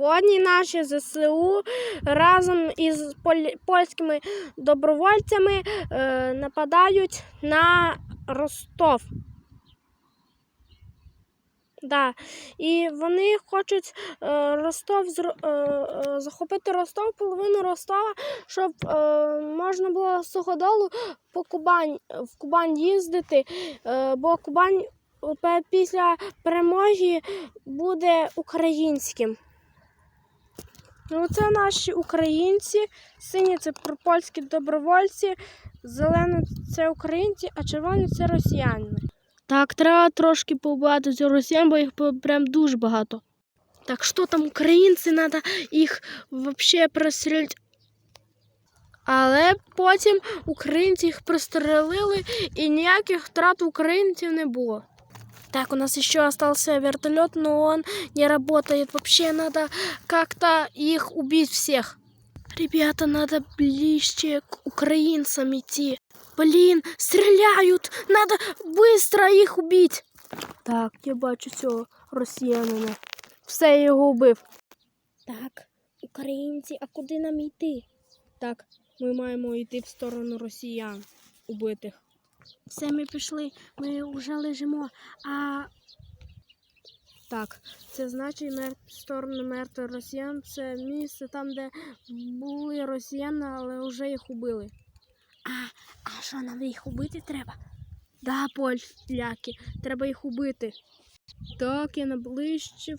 Сьогодні наші ЗСУ разом із поль- польськими добровольцями е, нападають на Ростов. Да. І вони хочуть е, Ростов е, захопити Ростов, половину Ростова, щоб можна було з Суходолу по Кубань, в Кубань їздити, бо Кубань після перемоги буде українським. Ну, це наші українці, сині це польські добровольці, зелені це українці, а червоні це росіяни. Так, треба трошки цього росіян, бо їх прям дуже багато. Так що там українці, треба їх взагалі пристрілити. Але потім українці їх пристрелили і ніяких втрат українців не було. Так, у нас еще остался вертолет, но он не работает. Вообще надо как-то их убить всех. Ребята, надо ближе к украинцам идти. Блин, стреляют! Надо быстро их убить. Так, я бачу цього росіянина. Все я його убив. Так, українці, а куди нам йти? Так, ми маємо йти в сторону росіян убитих. Все, ми пішли, ми вже лежимо. А так, це значить мер... в сторону мертвих росіян. Це місце там, де були росіяни, але вже їх убили. А, а що нам їх убити треба? Да, поляки, треба їх убити. Так, я наближчив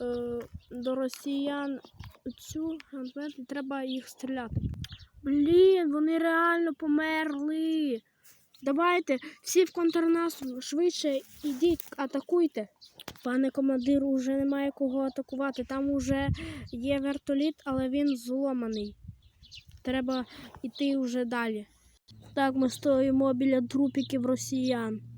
е, до росіян цю треба їх стріляти. Блін, вони реально померли. Давайте всі в контрнаступ швидше ідіть, атакуйте. Пане командир, уже немає кого атакувати. Там уже є вертоліт, але він зломаний. Треба йти вже далі. Так, ми стоїмо біля трупіків росіян.